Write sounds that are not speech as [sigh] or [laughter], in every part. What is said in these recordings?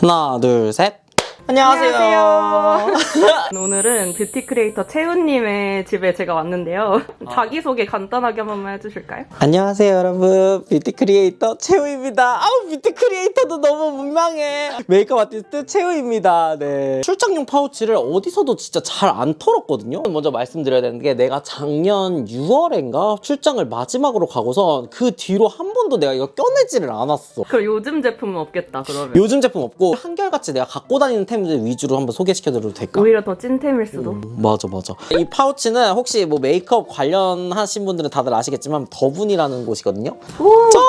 하나, 둘, 셋. [laughs] 오늘은 뷰티 크리에이터 채우님의 집에 제가 왔는데요. 자기소개 간단하게 한 번만 해주실까요? 안녕하세요, 여러분. 뷰티 크리에이터 채우입니다. 아우, 뷰티 크리에이터도 너무 민망해. 메이크업 아티스트 채우입니다. 네. 출장용 파우치를 어디서도 진짜 잘 안 털었거든요. 먼저 말씀드려야 되는 게 내가 작년 6월인가 출장을 마지막으로 가고서 그 뒤로 한 번도 내가 이거 껴내지를 않았어. 그럼 요즘 제품은 없겠다, 그러면. 요즘 제품 없고 한결같이 내가 갖고 다니는 템들 위주로 한번 소개시켜드려도 될까? 오히려 더 찐템일 수도. 맞아 맞아 이 파우치는 혹시 뭐 메이크업 관련하신 분들은 다들 아시겠지만 더분이라는 곳이거든요 짜잔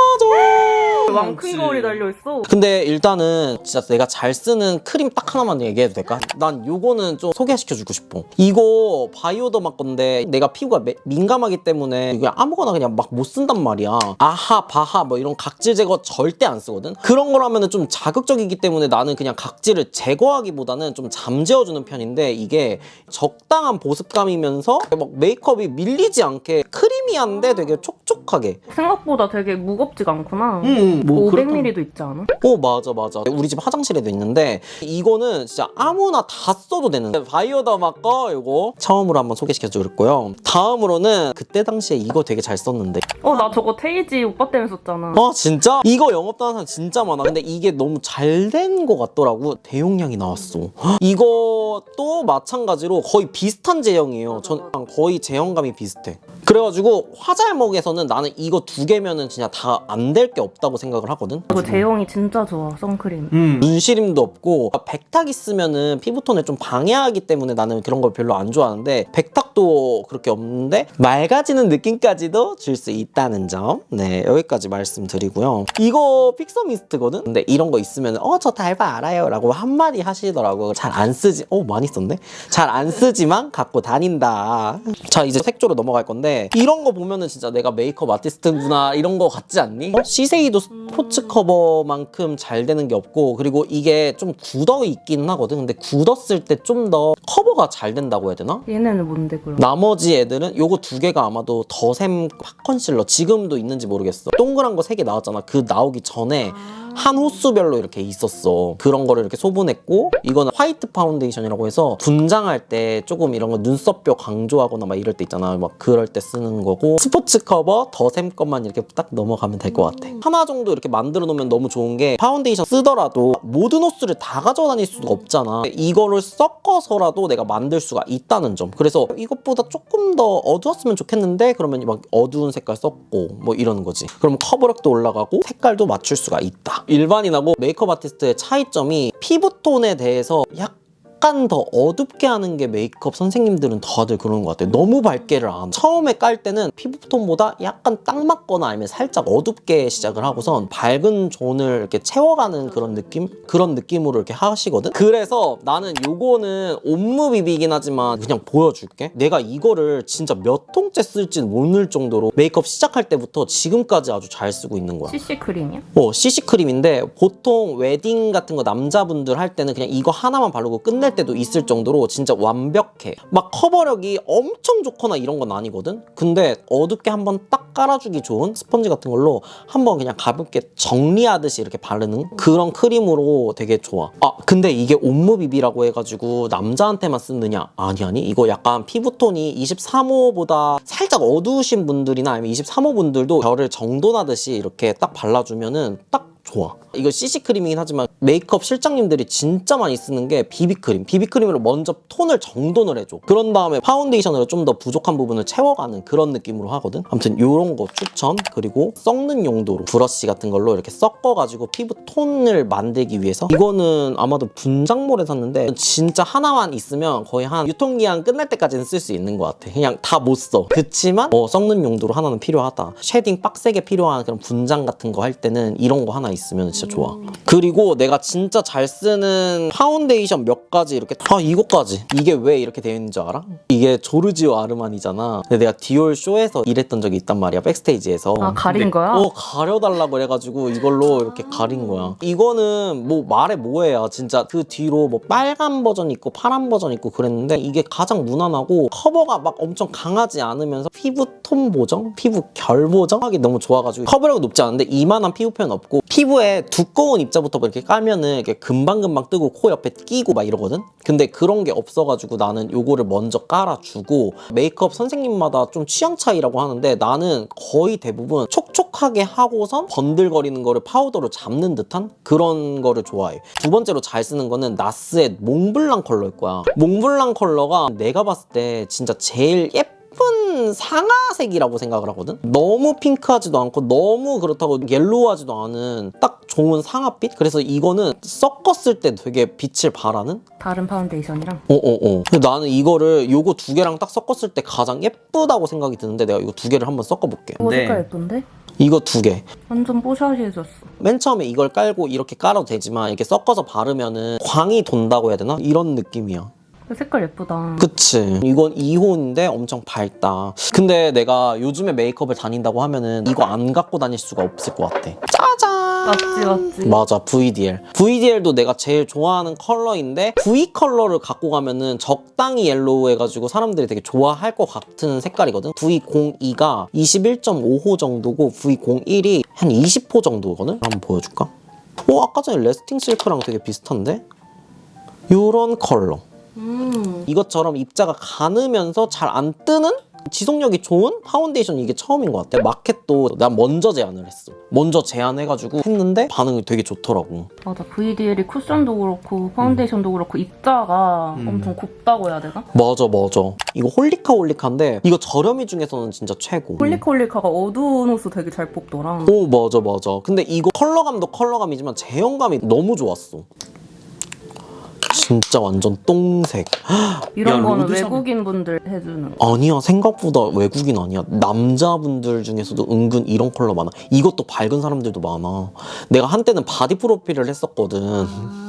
왕큰 거울이 달려있어. 근데 일단은 진짜 내가 잘 쓰는 크림 딱 하나만 얘기해도 될까? 난 요거는 좀 소개시켜주고 싶어 이거 바이오더마 건데 내가 피부가 매- 민감하기 때문에 그냥 아무거나 그냥 막 못 쓴단 말이야 아하 바하 뭐 이런 각질 제거 절대 안 쓰거든 그런 거라면은 좀 자극적이기 때문에 나는 그냥 각질을 제거하기보다는 좀 잠재워주는 편인데 이게 적당한 보습감이면서 막 메이크업이 밀리지 않게 크리미한데 되게 촉촉하게 생각보다 되게 무겁지가 않구나. 음, 뭐 그렇다. 500ml도 있지 않아? 어 맞아 맞아 우리 집 화장실에도 있는데 이거는 진짜 아무나 다 써도 되는 바이오더마 거 이거 처음으로 한번 소개시켜 드렸고요 다음으로는 그때 당시에 이거 되게 잘 썼는데 어, 나 저거 테이지 오빠 때문에 썼잖아. 아 진짜? 이거 영업하는 사람 진짜 많아. 근데 이게 너무 잘된거 같더라고. 대용량이 나왔어. 헉, 이것도 마찬가지로 거의 비슷한 제형이에요. 전 거의 제형감이 비슷해. 그래가지고 화잘먹에서는 나는 이거 두 개면은 진짜 다 안 될 게 없다고 생각을 하거든. 이거 제형이 진짜 좋아, 선크림. 눈시림도 없고 백탁 있으면은 피부톤을 좀 방해하기 때문에 나는 그런 걸 별로 안 좋아하는데 백탁도 그렇게 없는데 맑아지는 느낌까지도 줄 수 있다 는 점. 네 여기까지 말씀드리고요. 이거 픽서 미스트거든. 근데 이런 거 있으면 어 저 달바 알아요 라고 한마디 하시더라고. 잘안 쓰지. 어 많이 썼네. 잘 안 쓰지만 갖고 다닌다. 자 이제 색조로 넘어갈 건데 이런 거 보면은 진짜 내가 메이크업 아티스트구나 이런 거 같지 않니? 어? 시세이도 스포츠 커버만큼 잘 되는 게 없고 그리고 이게 좀 굳어 있긴 하거든. 근데 굳었을 때 좀 더 커버가 잘 된다고 해야 되나? 얘네는 뭔데, 그럼? 나머지 애들은 요거 두 개가 아마도 더샘 팍 컨실러 지금도 있는지 모르겠어. 동그란 거 세 개 나왔잖아. 그 나오기 전에 한 호수별로 이렇게 있었어. 그런 거를 이렇게 소분했고 이거는 화이트 파운데이션이라고 해서 분장할 때 조금 이런 거 눈썹뼈 강조하거나 막 이럴 때 있잖아. 막 그럴 때 쓰는 거고 스포츠 커버 더샘 것만 이렇게 딱 넘어가면 될 것 같아. 하나 정도 이렇게 만들어 놓으면 너무 좋은 게 파운데이션 쓰더라도 모든 호수를 다 가져다 다닐 수가 없잖아. 이거를 섞어서라도 내가 만들 수가 있다는 점. 그래서 이것보다 조금 더 어두웠으면 좋겠는데 그러면 막 어두운 색깔 썼고 뭐 이러는 거지. 그럼 커버력도 올라가고 색깔도 맞출 수가 있다. 일반인하고 메이크업 아티스트의 차이점이 피부톤에 대해서 약 약간 더 어둡게 하는 게 메이크업 선생님들은 다들 그러는 것 같아요. 너무 밝게를 안. 처음에 깔 때는 피부톤보다 약간 딱 맞거나 아니면 살짝 어둡게 시작을 하고선 밝은 존을 이렇게 채워가는 그런 느낌? 그런 느낌으로 이렇게 하시거든? 그래서 나는 요거는 온무 비비긴 하지만 그냥 보여줄게. 내가 이거를 진짜 몇 통째 쓸지는 모를 정도로 메이크업 시작할 때부터 지금까지 아주 잘 쓰고 있는 거야. CC 크림이야? 어, CC 크림인데 보통 웨딩 같은 거 남자분들 할 때는 그냥 이거 하나만 바르고 끝낼 때도 있을 정도로 진짜 완벽해. 막 커버력이 엄청 좋거나 이런 건 아니거든. 근데 어둡게 한번 딱 깔아주기 좋은 스펀지 같은 걸로 한번 그냥 가볍게 정리하듯이 이렇게 바르는 그런 크림으로 되게 좋아. 아, 근데 이게 온무비비라고 해가지고 남자한테만 쓰느냐? 아니 아니. 이거 약간 피부톤이 23호보다 살짝 어두우신 분들이나 아니면 23호 분들도 결을 정돈하듯이 이렇게 딱 발라주면은 딱 좋아. 이거 CC 크림이긴 하지만 메이크업 실장님들이 진짜 많이 쓰는 게 비비크림. 비비크림으로 먼저 톤을 정돈을 해줘. 그런 다음에 파운데이션으로 좀 더 부족한 부분을 채워가는 그런 느낌으로 하거든. 아무튼 이런 거 추천. 그리고 섞는 용도로 브러쉬 같은 걸로 이렇게 섞어가지고 피부 톤을 만들기 위해서 이거는 아마도 분장몰에 샀는데 진짜 하나만 있으면 거의 한 유통기한 끝날 때까지는 쓸 수 있는 것 같아. 그냥 다 못 써. 그치만 어, 섞는 용도로 하나는 필요하다. 쉐딩 빡세게 필요한 그런 분장 같은 거 할 때는 이런 거 하나 있으면 진짜 좋아. 그리고 내가 진짜 잘 쓰는 파운데이션 몇 가지 이렇게 아 이거까지 이게 왜 이렇게 되어 있는 줄 알아? 이게 조르지오 아르만이잖아. 근데 내가 디올 쇼에서 일했던 적이 있단 말이야 백스테이지에서. 아, 가린 거야? 어 가려달라 그래가지고 이걸로 이렇게 가린 거야. 이거는 뭐 말해 뭐해야 진짜 그 뒤로 뭐 빨간 버전 있고 파란 버전 있고 그랬는데 이게 가장 무난하고 커버가 막 엄청 강하지 않으면서 피부 톤 보정, 피부 결 보정하기 너무 좋아가지고 커버력이 높지 않은데 이만한 피부 표현 없고 피부 피부에 두꺼운 입자부터 이렇게 깔면은 이렇게 금방금방 뜨고 코 옆에 끼고 막 이러거든? 근데 그런 게 없어가지고 나는 요거를 먼저 깔아주고 메이크업 선생님마다 좀 취향 차이라고 하는데 나는 거의 대부분 촉촉하게 하고선 번들거리는 거를 파우더로 잡는 듯한 그런 거를 좋아해. 두 번째로 잘 쓰는 거는 나스의 몽블랑 컬러일 거야. 몽블랑 컬러가 내가 봤을 때 진짜 제일 예쁜 예쁜 상아색이라고 생각을 하거든? 너무 핑크하지도 않고 너무 그렇다고 옐로우하지도 않은 딱 좋은 상아빛? 그래서 이거는 섞었을 때 되게 빛을 발하는? 다른 파운데이션이랑 어어어. 근데 나는 이거를 요거 두 개랑 딱 섞었을 때 가장 예쁘다고 생각이 드는데 내가 이거 두 개를 한번 섞어볼게. 오 색깔 예쁜데? 이거 두 개. 완전 뽀샤시해졌어 맨 처음에 이걸 깔고 이렇게 깔아도 되지만 이렇게 섞어서 바르면은 광이 돈다고 해야 되나? 이런 느낌이야. 그 색깔 예쁘다 그치. 이건 2호인데 엄청 밝다. 근데 내가 요즘에 메이크업을 다닌다고 하면은 이거 안 갖고 다닐 수가 없을 것 같아. 짜잔! 맞지 맞지 맞아, VDL. VDL도 내가 제일 좋아하는 컬러인데 V 컬러를 갖고 가면은 적당히 옐로우 해가지고 사람들이 되게 좋아할 것 같은 색깔이거든. V02가 21.5호 정도고 V01이 한 20호 정도거든. 한번 보여줄까? 어, 아까 전에 레스팅 실크랑 되게 비슷한데? 요런 컬러. 음 이것처럼 입자가 가느면서 잘 안 뜨는 지속력이 좋은 파운데이션 이게 처음인 것 같아. 마켓도 난 먼저 제안을 했어. 먼저 제안해가지고 했는데 반응이 되게 좋더라고. 맞아 VDL이 쿠션도 그렇고 파운데이션도 그렇고 입자가 음. 엄청 곱다고 해야 되나? 맞아 맞아. 이거 홀리카 홀리카인데 이거 저렴이 중에서는 진짜 최고. 홀리콜리카가 어두운 옷을 되게 잘 뽑더라 오 맞아 맞아. 근데 이거 컬러감도 컬러감이지만 제형감이 너무 좋았어. 진짜 완전 똥색. [gasps] 이런 야, 거는 로드샵- 외국인 분들 해주는 거. 아니야 생각보다 외국인 아니야. 남자분들 중에서도 은근 이런 컬러 많아. 이것도 밝은 사람들도 많아. 내가 한때는 바디 프로필을 했었거든.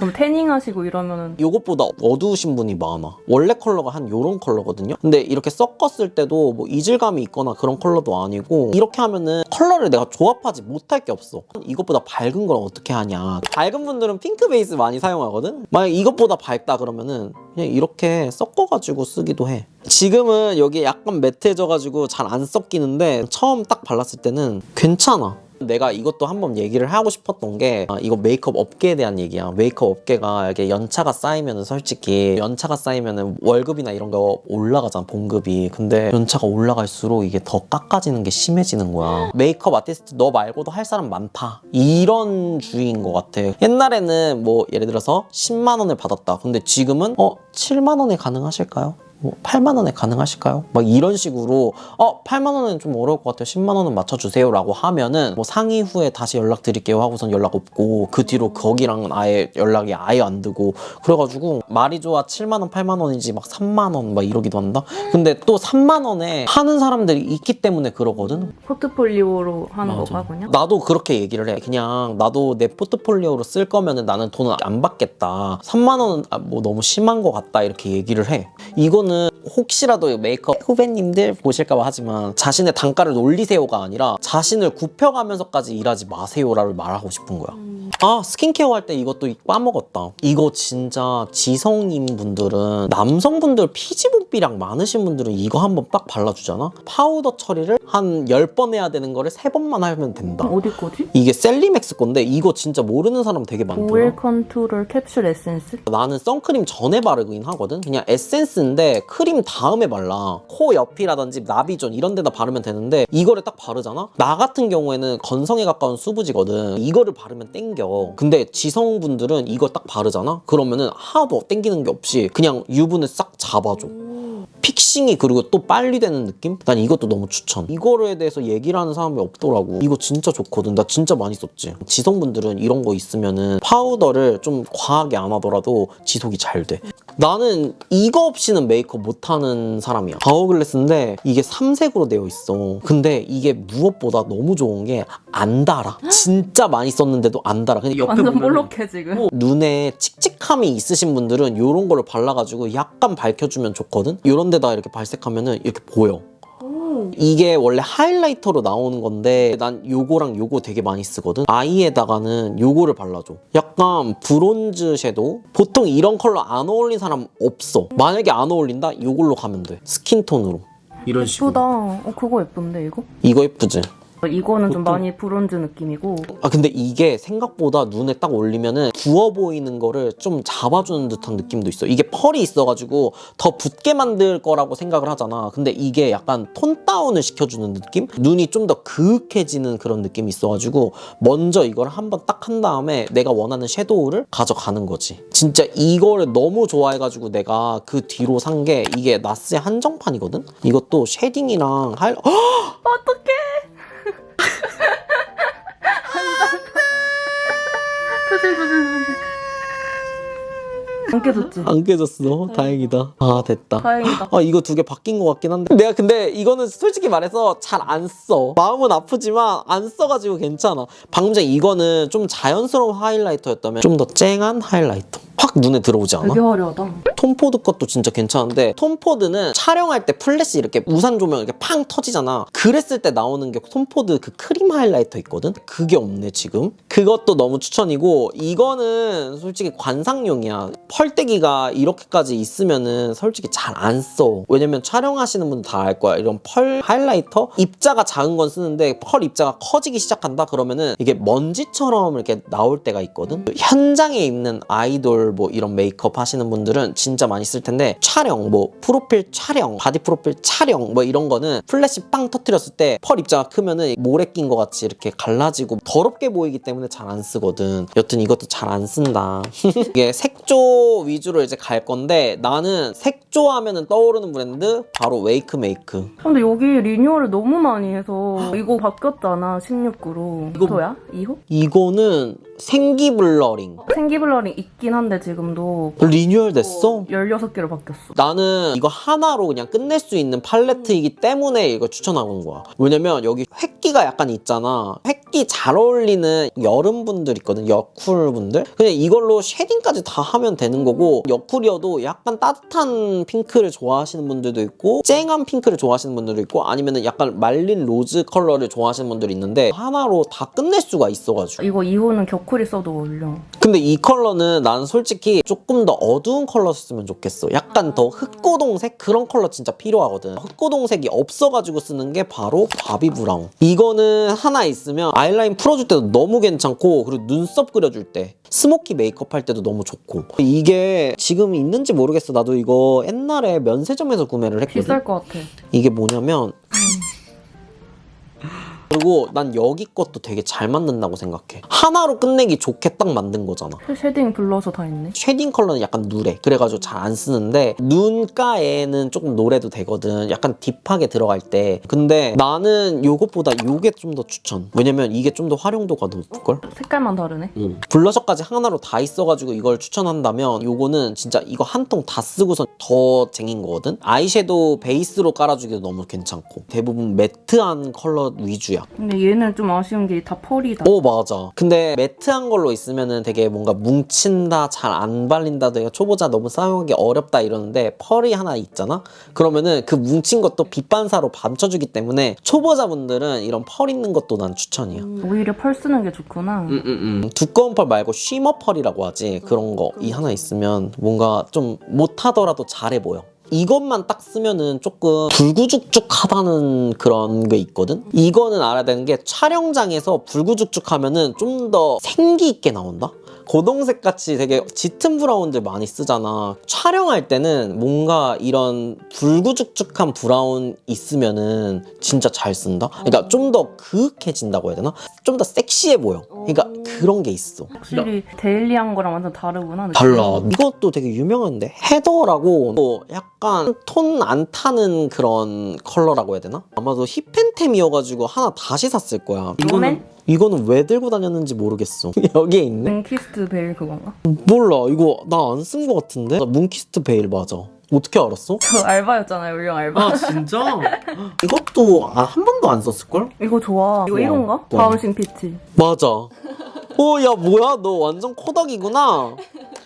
그럼 태닝 하시고 이러면은 이것보다 어두우신 분이 많아. 원래 컬러가 한 요런 컬러거든요? 근데 이렇게 섞었을 때도 뭐 이질감이 있거나 그런 컬러도 아니고 이렇게 하면은 컬러를 내가 조합하지 못할 게 없어. 이것보다 밝은 걸 어떻게 하냐. 밝은 분들은 핑크 베이스 많이 사용하거든? 만약 이것보다 밝다 그러면은 그냥 이렇게 섞어가지고 쓰기도 해. 지금은 여기 약간 매트해져가지고 잘 안 섞이는데 처음 딱 발랐을 때는 괜찮아 내가 이것도 한번 얘기를 하고 싶었던 게 아, 이거 메이크업 업계에 대한 얘기야. 메이크업 업계가 이렇게 연차가 쌓이면은 솔직히 연차가 쌓이면은 월급이나 이런 거 올라가잖아 봉급이. 근데 연차가 올라갈수록 이게 더 깎아지는 게 심해지는 거야. 메이크업 아티스트 너 말고도 할 사람 많다. 이런 주의인 것 같아. 옛날에는 뭐 예를 들어서 10만 원을 받았다. 근데 지금은 어 7만 원에 가능하실까요? 뭐 8만 원에 가능하실까요? 막 이런 식으로 어 8만 원은 좀 어려울 것 같아요. 10만 원은 맞춰주세요라고 하면은 뭐 상의 후에 다시 연락 드릴게요 하고선 연락 없고 그 뒤로 거기랑은 아예 연락이 아예 안 되고 그래가지고 말이 좋아 7만 원 8만 원이지 막 3만 원 막 이러기도 한다. 근데 또 3만 원에 하는 사람들이 있기 때문에 그러거든. 포트폴리오로 하는 맞아. 거거든요 나도 그렇게 얘기를 해. 그냥 나도 내 포트폴리오로 쓸 거면은 나는 돈을 안 받겠다. 3만 원은 아, 뭐 너무 심한 것 같다 이렇게 얘기를 해. 이 거는 혹시라도 메이크업 후배님들 보실까봐 하지만 자신의 단가를 올리세요가 아니라 자신을 굽혀가면서까지 일하지 마세요라를 말하고 싶은 거야. 아 스킨케어 할 때 이것도 빠먹었다. 이거 진짜 지성인 분들은 남성분들 피지분비량 많으신 분들은 이거 한번 딱 발라주잖아. 파우더 처리를 한 10번 해야 되는 거를 3번만 하면 된다. 어디 거지? 이게 셀리맥스 건데 이거 진짜 모르는 사람 되게 많더라. 오일 컨투러 캡슐 에센스? 나는 선크림 전에 바르긴 하거든. 그냥 에센스인데 크림 다음에 발라. 코 옆이라든지 나비존 이런 데다 바르면 되는데 이거를 딱 바르잖아. 나 같은 경우에는 건성에 가까운 수부지거든. 이거를 바르면 땡겨. 근데 지성분들은 이거 딱 바르잖아. 그러면은 하나도 땡기는 게 없이 그냥 유분을 싹 잡아줘. 픽싱이 그리고 또 빨리 되는 느낌? 난 이것도 너무 추천. 이거에 대해서 얘기를 하는 사람이 없더라고. 이거 진짜 좋거든. 나 진짜 많이 썼지. 지성분들은 이런 거 있으면은 파우더를 좀 과하게 안 하더라도 지속이 잘 돼. 나는 이거 없이는 메이크업 못하는 사람이야. 바워글래스인데 이게 삼색으로 되어 있어. 근데 이게 무엇보다 너무 좋은 게 안 달아. 진짜 많이 썼는데도 안 달아. 근데 옆에 완전 볼록해 지금 어, 눈에 칙칙함이 있으신 분들은 이런 거를 발라가지고 약간 밝혀주면 좋거든? 이런 데다 이렇게 발색하면은 이렇게 보여. 이게 원래 하이라이터로 나오는 건데 난 요거랑 요거 되게 많이 쓰거든. 아이에다가는 요거를 발라줘. 약간 브론즈 섀도우? 보통 이런 컬러 안 어울리는 사람 없어. 만약에 안 어울린다? 요걸로 가면 돼. 스킨톤으로. 이런 예쁘다. 어 그거 예쁜데 이거? 이거 예쁘지? 이거는 좀 보통- 많이 브론즈 느낌이고 아 근데 이게 생각보다 눈에 딱 올리면은 부어 보이는 거를 좀 잡아주는 듯한 느낌도 있어. 이게 펄이 있어가지고 더 붓게 만들 거라고 생각을 하잖아. 근데 이게 약간 톤 다운을 시켜주는 느낌? 눈이 좀 더 그윽해지는 그런 느낌이 있어가지고 먼저 이걸 한번 딱 한 다음에 내가 원하는 섀도우를 가져가는 거지. 진짜 이거를 너무 좋아해가지고 내가 그 뒤로 산 게 이게 나스의 한정판이거든? 이것도 쉐딩이랑 할 [gasps] 어떡해 표정 안 깨졌지? 안 깨졌어. 다행이다. 아 됐다. 다행이다 아 이거 두 개 바뀐 것 같긴 한데 내가 근데 이거는 솔직히 말해서 잘 안 써. 마음은 아프지만 안 써가지고 괜찮아. 방금 전에 이거는 좀 자연스러운 하이라이터였다면 좀 더 쨍한 하이라이터. 확 눈에 들어오지 않아? 되게 화려하다. 톰포드 것도 진짜 괜찮은데 톰포드는 촬영할 때 플래시 이렇게 우산 조명 이렇게 팡 터지잖아. 그랬을 때 나오는 게 톰포드 그 크림 하이라이터 있거든? 그게 없네 지금. 그것도 너무 추천이고 이거는 솔직히 관상용이야. 펄떼기가 이렇게까지 있으면은 솔직히 잘 안 써. 왜냐면 촬영하시는 분들 다알 거야. 이런 펄 하이라이터? 입자가 작은 건 쓰는데 펄 입자가 커지기 시작한다 그러면은 이게 먼지처럼 이렇게 나올 때가 있거든? 현장에 있는 아이돌 뭐 이런 메이크업 하시는 분들은 진짜 많이 쓸 텐데 촬영 뭐 프로필 촬영 바디 프로필 촬영 뭐 이런 거는 플래시 빵 터트렸을 때 펄 입자가 크면은 모래 낀 것 같이 이렇게 갈라지고 더럽게 보이기 때문에 잘 안 쓰거든 여튼 이것도 잘 안 쓴다 [laughs] 이게 색조 위주로 이제 갈 건데 나는 색조 하면은 떠오르는 브랜드 바로 웨이크 메이크 근데 여기 리뉴얼을 너무 많이 해서 이거 바뀌었잖아 16구로 이거- 이거야? 2호? 이거는 생기 블러링 생기 블러링 있긴 한데 지금도 리뉴얼 됐어? 16개로 바뀌었어 나는 이거 하나로 그냥 끝낼 수 있는 팔레트이기 때문에 이거 추천하는 거야. 왜냐면 여기 획기가 약간 있잖아. 획기 잘 어울리는 여름분들 있거든. 여쿨분들. 그냥 이걸로 쉐딩까지 다 하면 되는 거고 여쿨이어도 약간 따뜻한 핑크를 좋아하시는 분들도 있고 쨍한 핑크를 좋아하시는 분들도 있고 아니면은 약간 말린 로즈 컬러를 좋아하시는 분들이 있는데 하나로 다 끝낼 수가 있어가지고. 이거 2호는 격쿨이 써도 어울려 근데 이 컬러는 나는 솔직히 조금 더 어두운 컬러 썼으면 좋겠어. 약간 더 흑고동색 그런 컬러 진짜 필요하거든. 흑고동색이 없어가지고 쓰는 게 바로 바비 브라운. 이거는 하나 있으면 아이라인 풀어줄 때도 너무 괜찮고 그리고 눈썹 그려줄 때 스모키 메이크업 할 때도 너무 좋고 이게 지금 있는지 모르겠어. 나도 이거 옛날에 면세점에서 구매를 했거든. 비쌀 것 같아 이게 뭐냐면 [laughs] 그리고 난 여기 것도 되게 잘 만든다고 생각해. 하나로 끝내기 좋게 딱 만든 거잖아. 쉐딩 블러셔 다 있네 쉐딩 컬러는 약간 누래. 그래가지고 잘 안 쓰는데 눈가에는 조금 노래도 되거든. 약간 딥하게 들어갈 때. 근데 나는 요것보다 요게 좀 더 추천. 왜냐면 이게 좀 더 활용도가 높을걸? 색깔만 다르네 응. 블러셔까지 하나로 다 있어가지고 이걸 추천한다면 요거는 진짜 이거 한 통 다 쓰고선 더 쟁인 거거든? 아이섀도우 베이스로 깔아주기도 너무 괜찮고 대부분 매트한 컬러 위주야. 근데 얘는 좀 아쉬운 게 다 펄이다. 오 맞아. 근데 매트한 걸로 있으면은 되게 뭔가 뭉친다 잘 안 발린다 내가 초보자 너무 사용하기 어렵다 이러는데 펄이 하나 있잖아? 그러면은 그 뭉친 것도 빛 반사로 받쳐주기 때문에 초보자분들은 이런 펄 있는 것도 난 추천이야. 오히려 펄 쓰는 게 좋구나. 음, 두꺼운 펄 말고 쉬머 펄이라고 하지. 그런 거 이 하나 있으면 뭔가 좀 못하더라도 잘해 보여 이것만 딱 쓰면은 조금 불구죽죽하다는 그런 게 있거든? 이거는 알아야 되는 게 촬영장에서 불구죽죽하면은 좀 더 생기 있게 나온다 고동색 같이 되게 짙은 브라운들 많이 쓰잖아. 촬영할 때는 뭔가 이런 불구죽죽한 브라운 있으면은 진짜 잘 쓴다. 그러니까 좀 더 그윽해진다고 해야 되나? 좀 더 섹시해 보여. 그러니까 그런 게 있어. 확실히 데일리한 거랑 완전 다르구나 느낌이. 달라. 이것도 되게 유명한데 헤더라고 또 약간 톤 안 타는 그런 컬러라고 해야 되나? 아마도 힙팬템이어가지고 하나 다시 샀을 거야. 로맨? 이거는 왜 들고 다녔는지 모르겠어. [laughs] 여기에 있네. 뭉키스트 베일 그건가? 몰라 이거 나 안 쓴 거 같은데 나 문키스트 베일 맞아 어떻게 알았어? 저 알바였잖아요 울령 알바 진짜? [laughs] 이것도 아, 한 번도 안 썼을걸? 이거 좋아 이거 좋아. 1호인가? 좋아. 바운싱 피치 맞아 어야 뭐야 너 완전 코덕이구나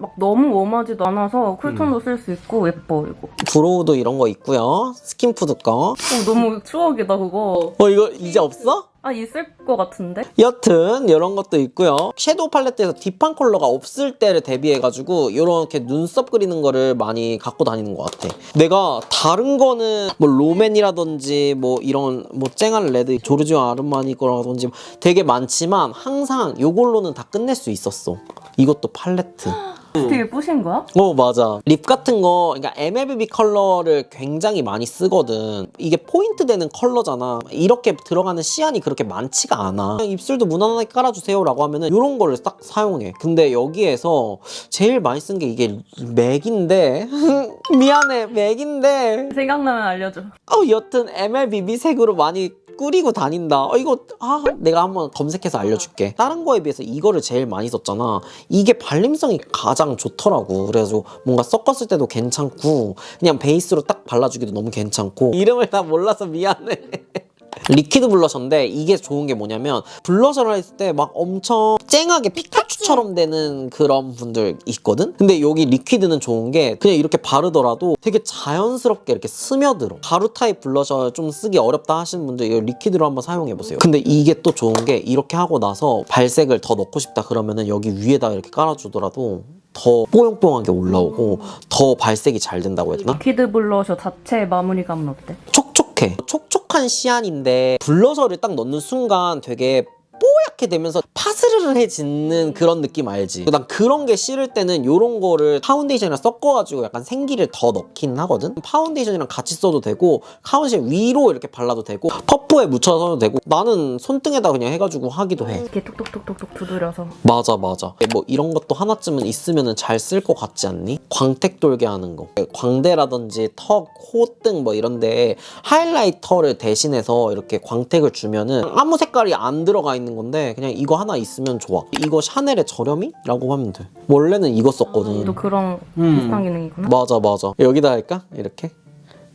막 너무 웜하지도 않아서 쿨톤도 쓸 수 있고 예뻐 이거 브로우도 이런 거 있고요 스킨푸드 거 어, 너무 추억이다 그거 어 이거 이제 없어? 아 있을 것 같은데? 여튼 이런 것도 있고요. 섀도우 팔레트에서 딥한 컬러가 없을 때를 대비해가지고 이렇게 눈썹 그리는 거를 많이 갖고 다니는 것 같아. 내가 다른 거는 뭐 로맨이라든지 뭐 이런 뭐 쨍한 레드 조르지오 아르마니 거라든지 되게 많지만 항상 이걸로는 다 끝낼 수 있었어. 이것도 팔레트. [gasps] 되게 뿌신 거야? 어 맞아 립 같은 거 그러니까 MLBB 컬러를 굉장히 많이 쓰거든 이게 포인트 되는 컬러잖아 이렇게 들어가는 시안이 그렇게 많지가 않아 그냥 입술도 무난하게 깔아주세요 라고 하면은 이런 거를 딱 사용해 근데 여기에서 제일 많이 쓴 게 이게 맥인데 [laughs] 미안해 맥인데 생각나면 알려줘. 어 여튼 MLBB 색으로 많이 꾸리고 다닌다. 어, 이거 아 내가 한번 검색해서 알려줄게. 다른 거에 비해서 이거를 제일 많이 썼잖아. 이게 발림성이 가장 좋더라고. 그래가지고 뭔가 섞었을 때도 괜찮고 그냥 베이스로 딱 발라주기도 너무 괜찮고 [laughs] 이름을 다 몰라서 미안해. [laughs] 리퀴드 블러셔인데 이게 좋은 게 뭐냐면 블러셔를 했을 때 막 엄청 쨍하게 피카츄처럼 되는 그런 분들 있거든? 근데 여기 리퀴드는 좋은 게 그냥 이렇게 바르더라도 되게 자연스럽게 이렇게 스며들어 가루 타입 블러셔 좀 쓰기 어렵다 하시는 분들 이 리퀴드로 한번 사용해보세요 근데 이게 또 좋은 게 이렇게 하고 나서 발색을 더 넣고 싶다 그러면은 여기 위에다 이렇게 깔아주더라도 더 뽀용뽀용하게 올라오고 더 발색이 잘 된다고 해야 되나? 리퀴드 블러셔 자체 마무리감은 어때? 촉촉해. 촉촉한 시안인데 블러셔를 딱 넣는 순간 되게 뽀얗게 되면서 파스르르해지는 그런 느낌 알지? 난 그런 게 싫을 때는 이런 거를 파운데이션이랑 섞어가지고 약간 생기를 더 넣긴 하거든? 파운데이션이랑 같이 써도 되고 파운데이션 위로 이렇게 발라도 되고 퍼프에 묻혀서 써도 되고 나는 손등에다 그냥 해가지고 하기도 해. 이렇게 톡톡톡톡톡 두드려서. 맞아 맞아 뭐 이런 것도 하나쯤은 있으면 잘 쓸 것 같지 않니? 광택 돌게 하는 거 광대라든지 턱, 콧등 뭐 이런데 하이라이터를 대신해서 이렇게 광택을 주면은 아무 색깔이 안 들어가 있는 건데 그냥 이거 하나 있으면 좋아. 이거 샤넬의 저렴이 라고 하면 돼. 원래는 이거 썼거든. 또 그런 음. 비슷한 기능이구나. 맞아 맞아. 여기다 할까? 이렇게?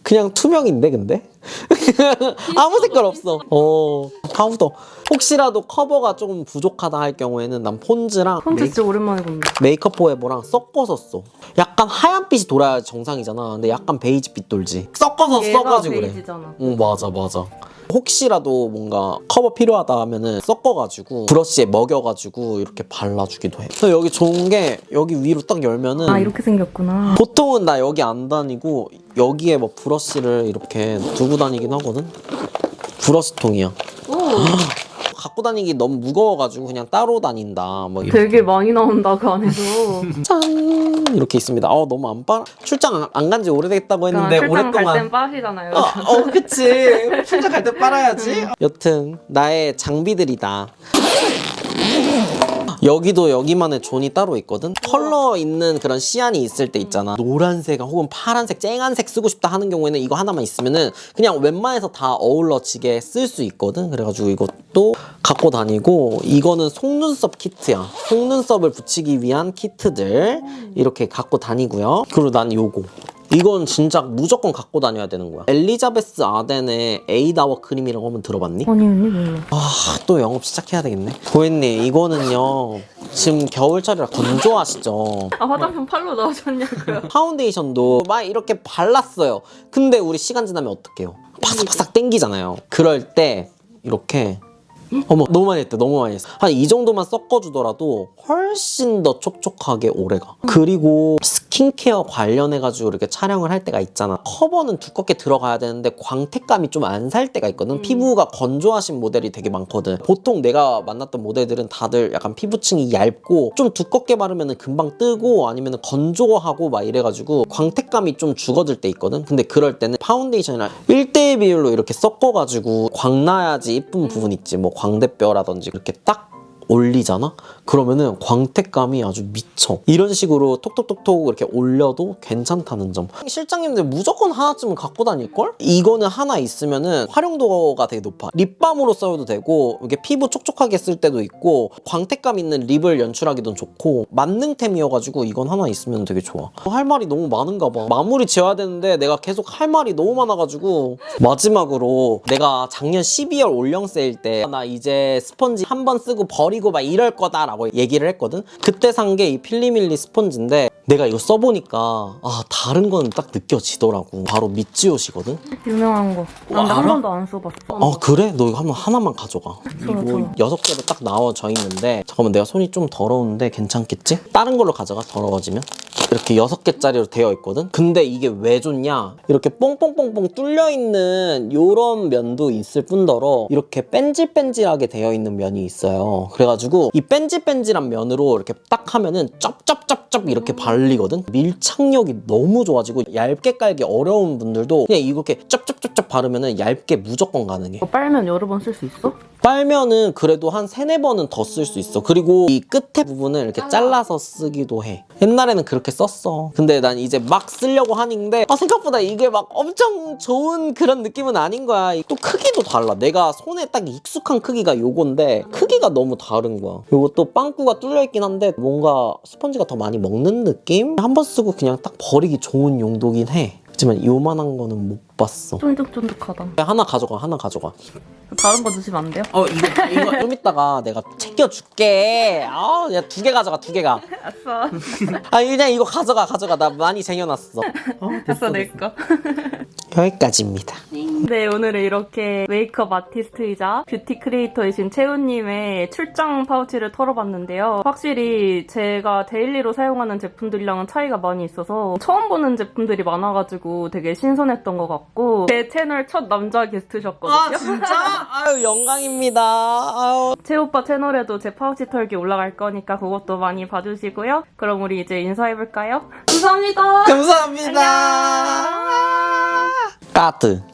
그냥 투명인데 근데? [laughs] 아무 색깔 없어. 어. 파우더 혹시라도 커버가 조금 부족하다 할 경우에는 난 폰즈랑 폰트 메이, 진짜 오랜만에 본다. 메이크업 포에버랑 섞어서 써 약간 하얀 빛이 돌아야 정상이잖아. 근데 약간 베이지 빛 돌지. 섞어서 얘가 써가지고 그래. 베이지잖아. 응 맞아 맞아 혹시라도 뭔가 커버 필요하다 하면은 섞어가지고 브러쉬에 먹여가지고 이렇게 발라주기도 해 그래서 여기 좋은 게 여기 위로 딱 열면은 아 이렇게 생겼구나. 보통은 나 여기 안 다니고 여기에 뭐 브러쉬를 이렇게 두고 다니긴 하거든. 브러쉬통이야. [laughs] 갖고 다니기 너무 무거워가지고 그냥 따로 다닌다. 뭐 이렇게. 되게 많이 나온다 그 안에서. [laughs] 짠 이렇게 있습니다. 어 너무 안 빨. 출장 안 간 지 오래됐다고 했는데 그러니까 출장 오랫동안. 갈땐 빠시잖아요. 어, 어, 그치. [laughs] 출장 갈 때 빨아야지. 여튼, 나의 장비들이다. 여기도 여기만의 존이 따로 있거든? 컬러 있는 그런 시안이 있을 때 있잖아. 노란색 혹은 파란색, 쨍한색 쓰고 싶다 하는 경우에는 이거 하나만 있으면은 그냥 웬만해서 다 어울러지게 쓸 수 있거든? 그래가지고 이것도 갖고 다니고 이거는 속눈썹 키트야. 속눈썹을 붙이기 위한 키트들 이렇게 갖고 다니고요. 그리고 난 요거. 이건 진짜 무조건 갖고 다녀야 되는 거야. 엘리자베스 아덴의 에이다워 크림이라고 한번 들어봤니? 아니 언니 몰라. 아, 또 영업 시작해야 되겠네. 고객님, 이거는요. 지금 겨울철이라 건조하시죠? 아 화장품 팔로 나오셨냐고요? [laughs] 파운데이션도 막 이렇게 발랐어요. 근데 우리 시간 지나면 어떡해요? 바삭바삭 땡기잖아요. 그럴 때 이렇게 어머 너무 많이 했다 너무 많이 했어. 한 이 정도만 섞어주더라도 훨씬 더 촉촉하게 오래가. 그리고 스킨케어 관련해가지고 이렇게 촬영을 할 때가 있잖아. 커버는 두껍게 들어가야 되는데 광택감이 좀 안 살 때가 있거든. 피부가 건조하신 모델이 되게 많거든. 보통 내가 만났던 모델들은 다들 약간 피부층이 얇고 좀 두껍게 바르면 금방 뜨고 아니면 건조하고 막 이래가지고 광택감이 좀 죽어들 때 있거든. 근데 그럴 때는 파운데이션이랑 1대1 비율로 이렇게 섞어가지고 광나야지 이쁜 부분 있지. 뭐 광대뼈라든지 이렇게 딱 올리잖아? 그러면은 광택감이 아주 미쳐. 이런 식으로 톡톡톡톡 이렇게 올려도 괜찮다는 점. 실장님들 무조건 하나쯤은 갖고 다닐걸? 이거는 하나 있으면은 활용도가 되게 높아. 립밤으로 써도 되고, 이게 피부 촉촉하게 쓸 때도 있고, 광택감 있는 립을 연출하기도 좋고, 만능템이어가지고 이건 하나 있으면 되게 좋아. 할 말이 너무 많은가 봐. 마무리 지어야 되는데 내가 계속 할 말이 너무 많아가지고, 마지막으로 내가 작년 12월 올영 세일 때, 나 이제 스펀지 한 번 쓰고 버리 고 막 이럴 거다라고 얘기를 했거든? 그때 산 게 이 필리밀리 스펀지인데, 내가 이거 써보니까 아 다른 거는 딱 느껴지더라고. 바로 미찌옷이거든. 유명한 거. 난한 알아? 번도 안 써봤어. 아 그래? 너 이거 한번 하나만 가져가. 좋아, 이거 좋아. 여섯 개로 딱 나와져 있는데 잠깐만 내가 손이 좀 더러운데 괜찮겠지? 다른 걸로 가져가 더러워지면 이렇게 여섯 개짜리로 되어 있거든. 근데 이게 왜 좋냐? 이렇게 뽕뽕뽕뽕 뚫려 있는 요런 면도 있을 뿐더러 이렇게 뺀질뺀질하게 되어 있는 면이 있어요. 그래가지고 이 뺀질뺀질한 면으로 이렇게 딱 하면은 쩝쩝쩝쩝 이렇게 발 리거든. 밀착력이 너무 좋아지고 얇게 깔기 어려운 분들도 그냥 이렇게 쩝쩝쩝쩝 바르면은 얇게 무조건 가능해. 이거 빨면 여러 번 쓸 수 있어? 빨면은 그래도 한 세네 번은 더 쓸 수 있어. 그리고 이 끝에 부분을 이렇게 잘라서 쓰기도 해. 옛날에는 그렇게 썼어. 근데 난 이제 막 쓰려고 하는데 아 생각보다 이게 막 엄청 좋은 그런 느낌은 아닌 거야. 또 크기도 달라. 내가 손에 딱 익숙한 크기가 요건데 크기가 너무 다른 거야. 요거 또 빵꾸가 뚫려 있긴 한데 뭔가 스펀지가 더 많이 먹는 느낌? 한 번 쓰고 그냥 딱 버리기 좋은 용도긴 해. 하지만 요만한 거는 못 봤어. 쫀득쫀득하다. 하나 가져가, 하나 가져가. 다른 거 주시면 안 돼요? 어 이거 이거 [laughs] 좀 이따가 내가 챙겨줄게. 아, 야두개 가져가 두 개가. [laughs] 아싸. 아 그냥 이거 가져가 가져가 나 많이 쟁여놨어. 됐어, 내 거. [laughs] 여기까지입니다. 네, 오늘은 이렇게 메이크업 아티스트이자 뷰티 크리에이터이신 채우님의 출장 파우치를 털어봤는데요. 확실히 제가 데일리로 사용하는 제품들이랑은 차이가 많이 있어서 처음 보는 제품들이 많아가지고 되게 신선했던 것 같고 제 채널 첫 남자 게스트셨거든요. 진짜? 아유 영광입니다. 아유. 채오빠 채널에도 제 파우치 털기 올라갈 거니까 그것도 많이 봐주시고요. 그럼 우리 이제 인사해볼까요? 감사합니다. 감사합니다. 까 트.